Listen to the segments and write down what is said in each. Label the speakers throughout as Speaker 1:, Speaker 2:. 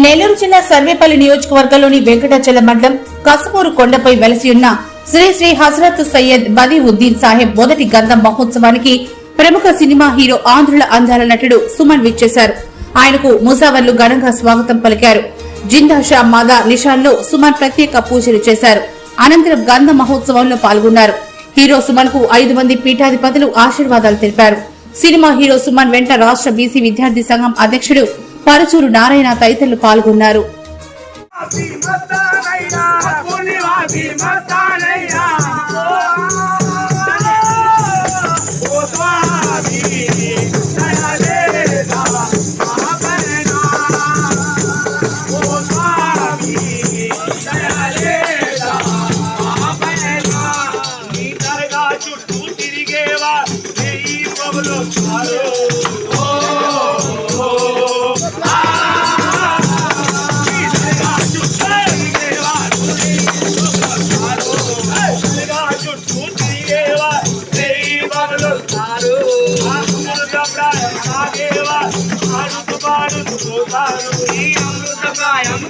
Speaker 1: నెల్లూరు జిల్లా సర్వేపల్లి నియోజకవర్గంలోని వెంకటాచల మండలం కసమూరు కొండపై వెలసి ఉన్న శ్రీ శ్రీ హజరత్ సయ్యద్ బదీఉద్దీన్ సాహెబ్ మొదటి గంధం మహోత్సవానికి ప్రముఖ సినిమా హీరో ఆంధ్రుల అందాల నటుడు సుమన్ విచ్చేశారు. ఆయనకు ముసావర్లు ఘనంగా స్వాగతం పలికారు. జిందా షా మాదా నిషాన్లో సుమన్ ప్రత్యేక పూజలు చేశారు. అనంతరం గంధ మహోత్సవంలో పాల్గొన్నారు. హీరో సుమన్కు ఐదు మంది పీఠాధిపతులు ఆశీర్వాదాలు తెలిపారు. సినిమా హీరో సుమన్ వెంట రాష్ట్ర బీసీ విద్యార్థి సంఘం అధ్యక్షుడు పరుచూరు నారాయణ తదితరులు పాల్గొన్నారు.
Speaker 2: చుట్టూ తిరిగేవా ప్రభులు చాలు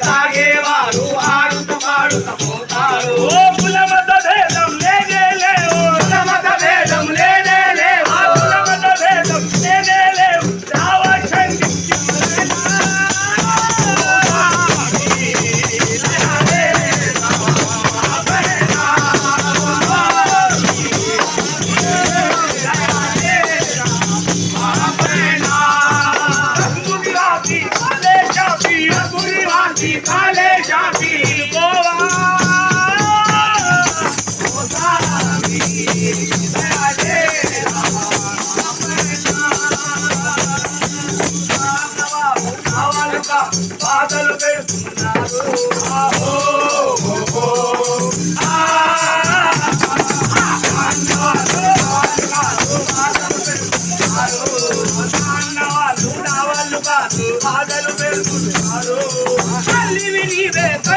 Speaker 2: తాగేవారు ఆడుతూ పాడుతూ పోతారు. ఓ కులమత బాధలు పెడుతున్నారు బాధలు పెడుతున్నారు Oliver